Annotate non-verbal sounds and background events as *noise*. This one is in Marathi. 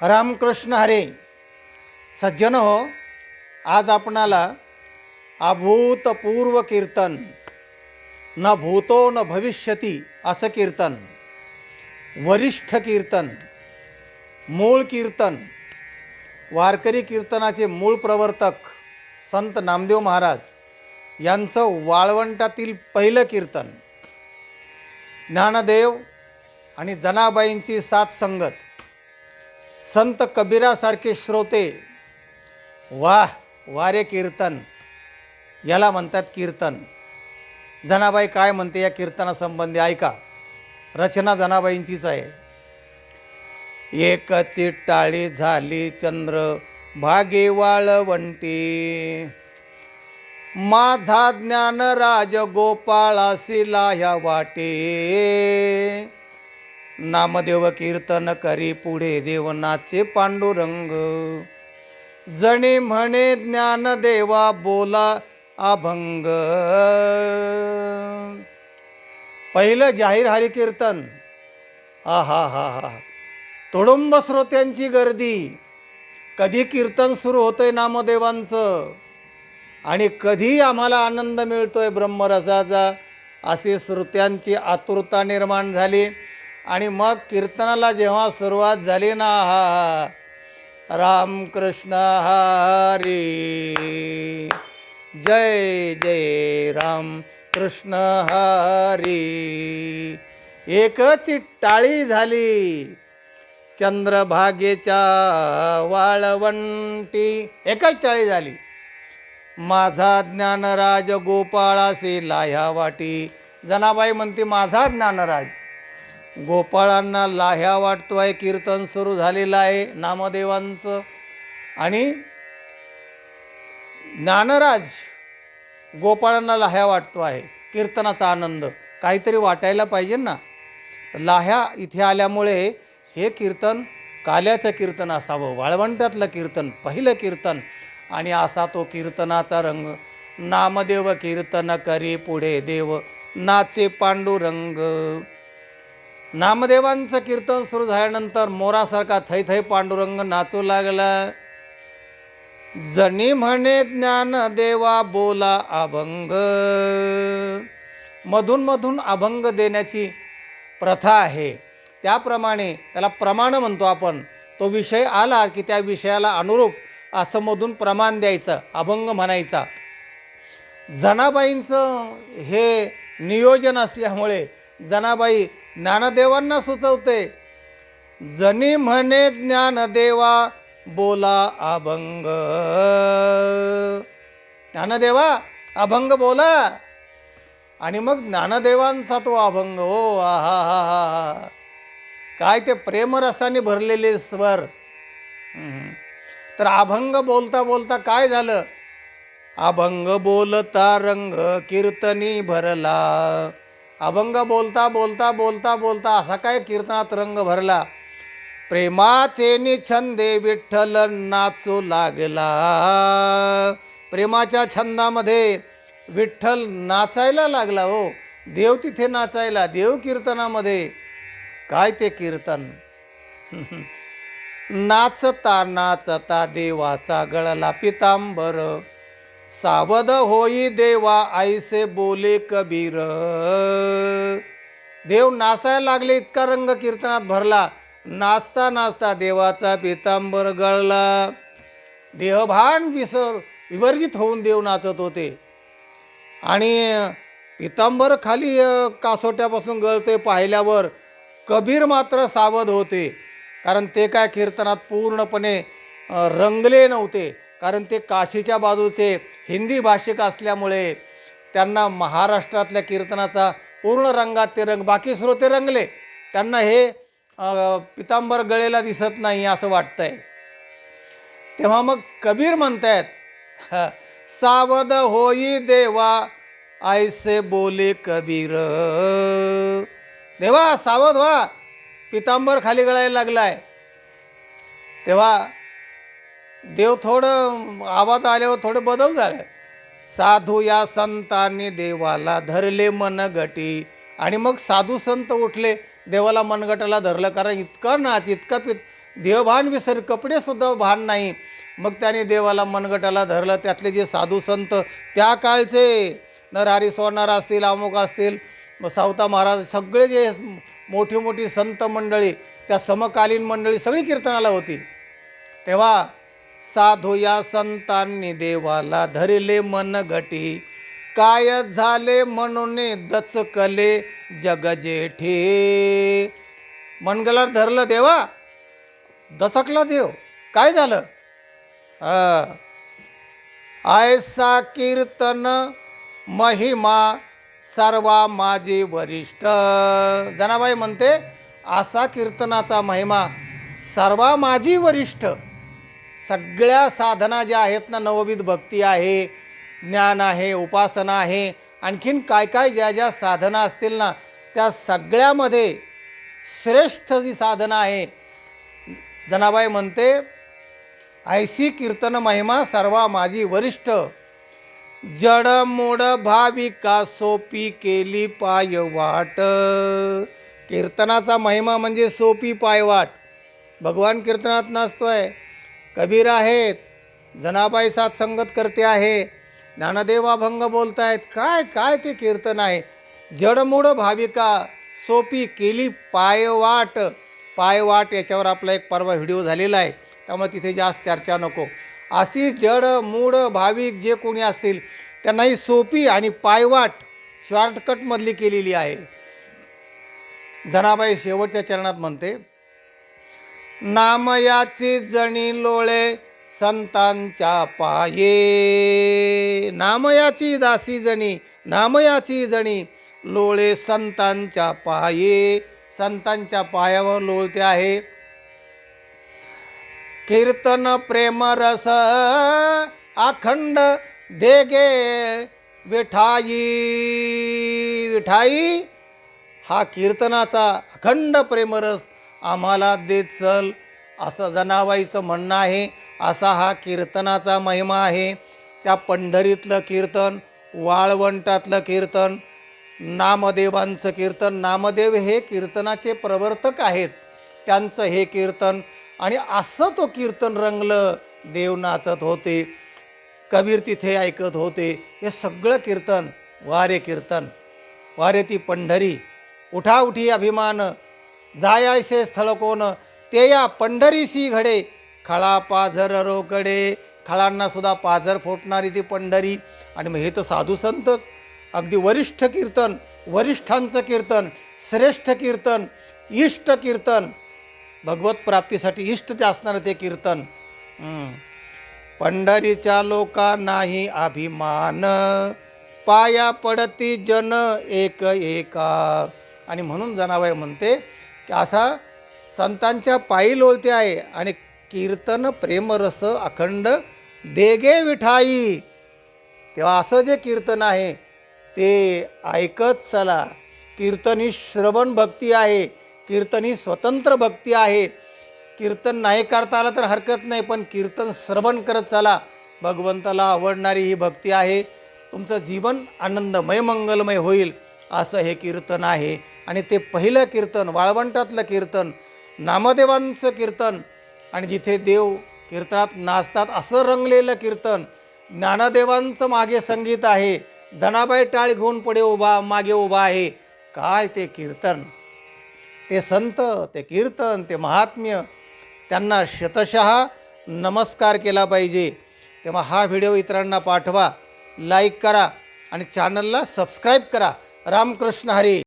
रामकृष्ण हरे. सज्जन हो आज आपणाला अभूतपूर्व कीर्तन न भूतो न भविष्यती असं कीर्तन वरिष्ठ कीर्तन मूळ कीर्तन वारकरी कीर्तनाचे मूळ प्रवर्तक संत नामदेव महाराज यांचं वाळवंटातील पहिलं कीर्तन. ज्ञानदेव आणि जनाबाईंची साथ संगत संत कबीरासारखे श्रोते वाह वारे कीर्तन. याला म्हणतात कीर्तन. जनाबाई काय म्हणते या कीर्तनासंबंधी? ऐका. रचना जनाबाईंचीच आहे. एक चिट्टाळी झाली चंद्र भागे वाळवंटी. माझा ज्ञान राज गोपाळासी ह्या वाटे. नामदेव कीर्तन करी पुढे देवनाचे पांडुरंग. जणे म्हणे ज्ञानदेवा बोला अभंग. पहिलं जाहीर हरी कीर्तन हा हा हा. हा तुडुंब श्रोत्यांची गर्दी. कधी कीर्तन सुरू होतंय नामदेवांचं? आणि कधी आम्हाला आनंद मिळतोय ब्रह्मरसाचा? असे श्रोत्यांची आतुरता निर्माण झाली. आणि मग कीर्तनाला जेव्हा सुरुवात झाली ना हा रामकृष्ण हरी जय जय राम कृष्ण हरी. एकच टाळी झाली चंद्रभागेच्या वाळवंटी. एकच टाळी झाली. माझा ज्ञानराज गोपाळासे लाह्या वाटी. जनाबाई म्हणते माझा ज्ञानराज गोपाळांना लाह्या वाटतोय कीर्तन सुरू झालेलं आहे नामदेवांचं. आणि ज्ञानराज गोपाळांना लाह्या वाटतो आहे कीर्तनाचा आनंद. काहीतरी वाटायला पाहिजे ना. तर लाह्या इथे आल्यामुळे हे कीर्तन काल्याचं कीर्तन असावं वाळवंटातलं कीर्तन पहिलं कीर्तन. आणि असा तो कीर्तनाचा रंग नामदेव कीर्तन करी पुढे देव नाचे पांडुरंग. नामदेवांचं कीर्तन सुरू झाल्यानंतर मोरासारखा थै थै पांडुरंग नाचू लागला. जणी म्हणे ज्ञान देवा बोला अभंग. मधून मधून अभंग देण्याची प्रथा आहे. त्याप्रमाणे त्याला प्रमाण म्हणतो आपण. तो विषय आला की त्या विषयाला अनुरूप असं मधून प्रमाण द्यायचं अभंग म्हणायचा. जनाबाईंचं हे नियोजन असल्यामुळे जनाबाई ज्ञानदेवांना सुचवते. जनी म्हणे ज्ञानदेवा बोला अभंग. ज्ञानदेवा अभंग बोला. आणि मग ज्ञानदेवांचा तो अभंग हो आहा हा हा काय ते प्रेमरसाने भरलेले स्वर. तर अभंग बोलता बोलता काय झालं? अभंग बोलता रंग कीर्तनी भरला. अभंग बोलता बोलता बोलता बोलता असा काय कीर्तनात रंग भरला. प्रेमाचे निछंदे विठ्ठल नाचू लागला. प्रेमाच्या छंदामध्ये विठ्ठल नाचायला लागला हो. देव तिथे नाचायला देव कीर्तनामध्ये. काय ते कीर्तन? *laughs* नाचता नाचता देवाचा गळला पितांबर. सावध होई देवा आईसे बोले कबीर. देव नाचायला लागले इतका रंग कीर्तनात भरला. नाचता नाचता देवाचा पितांबर गळला. देहभान विसर विवर्जित होऊन देव नाचत होते. आणि पितांबर खाली कासोट्यापासून गळते पाहिल्यावर कबीर मात्र सावध होते. कारण ते काय कीर्तनात पूर्णपणे रंगले नव्हते. कारण ते काशीच्या बाजूचे हिंदी भाषिक असल्यामुळे त्यांना महाराष्ट्रातल्या कीर्तनाचा पूर्ण रंगात ते रंग बाकी श्रोते रंगले. त्यांना हे पितांबर गळेला दिसत नाही असं वाटतंय. तेव्हा मग कबीर म्हणतायत ह, सावध होई देवा आयसे बोले कबीर. देवा सावध व्हा. पितांबर खाली गळायला लागलाय. तेव्हा देव थोडं आवाज आल्यावर थोडं बदल झाले साधू या संतांनी देवाला धरले मनगटी. आणि मग साधू संत उठले देवाला मनगटाला धरलं कारण इतका नाच इतका पित देवभान विसर कपडेसुद्धा भान नाही. मग त्याने देवाला मनगटाला धरलं त्यातले जे साधू संत त्या काळचे नरहरी सोनार असतील अमुक असतील मग सावता महाराज सगळे जे मोठी मोठी संत मंडळी त्या समकालीन मंडळी सगळी कीर्तनाला होती. तेव्हा साधू या संतांनी देवाला धरले मन घटी काय झाले म्हणून दचकले जग जेठे. धरलं देवा. दचकला देव. काय झालं? आयसा कीर्तन महिमा सर्वा माझे वरिष्ठ. जनाबाई म्हणते असा कीर्तनाचा महिमा सर्वा माझी वरिष्ठ. सगळ्या साधना ज्या आहेत ना नवविध भक्ती आहे ज्ञान आहे उपासना आहे आणखीन काय काय ज्या ज्या साधना असतील ना त्या सगळ्यामध्ये श्रेष्ठ जी साधना आहे. जनाबाई म्हणते ऐशी कीर्तन महिमा सर्वा माझी वरिष्ठ. जड मोड भाविका सोपी केली पाय वाट. कीर्तनाचा महिमा म्हणजे सोपी पायवाट भगवान कीर्तनात नाचतोय. कबीर आहेत. जनाबाई साथ संगत करते आहे. ज्ञानदेवा भंग बोलत बोलतायत काय काय ते कीर्तन आहे? जडमूड भाविका सोपी केली पायवाट. पायवाट याच्यावर आपला एक परवा व्हिडिओ झालेला आहे. त्यामुळे तिथे जास्त चर्चा नको. अशी जड मूड भाविक जे कोणी असतील त्यांना ही सोपी आणि पायवाट शॉर्टकटमधली केलेली आहे. जनाबाई शेवटच्या चरणात म्हणते नामयाची जणी लोळे संतांच्या पाये. नामयाची दासी जणी नामयाची जणी लोळे संतांच्या पाये. संतांच्या पायावर लोळते आहे. कीर्तन प्रेमरस अखंड देगे विठाई. विठाई हा कीर्तनाचा अखंड प्रेमरस आम्हाला देत चल. असं जनाबाईचं म्हणणं आहे. असा हा कीर्तनाचा महिमा आहे. त्या पंढरीतलं कीर्तन वाळवंटातलं कीर्तन नामदेवांचं कीर्तन. नामदेव हे कीर्तनाचे प्रवर्तक आहेत. त्यांचं हे कीर्तन आणि असं तो कीर्तन रंगलं देव नाचत होते. कबीर तिथे ऐकत होते. हे सगळं कीर्तन वारे कीर्तन. वारे ती पंढरी. उठा उठी अभिमान. जायायसे स्थळ कोण ते या पंढरीसी घडे. खळा पाझर रोकडे. खळांनासुद्धा पाझर फोडणारी ती पंढरी. आणि मग हे तर साधू संतच. अगदी वरिष्ठ कीर्तन वरिष्ठांचं कीर्तन श्रेष्ठ कीर्तन इष्ट कीर्तन. भगवत प्राप्तीसाठी इष्ट ते असणारं ते कीर्तन. पंढरीच्या लोका नाही अभिमान. पाया पडती जन एक एका. आणि म्हणून जनाबाई म्हणते की असा संतांच्या पायी लोळते आहे आणि कीर्तन प्रेमरस अखंड देगे विठाई. तेव्हा असं जे कीर्तन आहे ते ऐकत चला. कीर्तन ही श्रवण भक्ती आहे कीर्तन ही स्वतंत्र भक्ती आहे. कीर्तन नाही करता आलं तर हरकत नाही पण कीर्तन श्रवण करत चला. भगवंताला आवडणारी ही भक्ती आहे. तुमचं जीवन आनंदमय मंगलमय होईल असं हे कीर्तन आहे. आणि ते पहिलं कीर्तन वाळवंटातलं कीर्तन नामदेवांचं कीर्तन आणि जिथे देव कीर्तनात नाचतात असं रंगलेलं कीर्तन ज्ञानदेवांचं मागे संगीत आहे. जनाबाई टाळ घेऊन पुढे उभा मागे उभा आहे. काय ते कीर्तन? ते संत ते कीर्तन ते महात्म्य त्यांना शतशः नमस्कार केला पाहिजे. तेव्हा हा व्हिडिओ इतरांना पाठवा लाईक करा आणि चॅनलला सबस्क्राईब करा. रामकृष्ण हरी.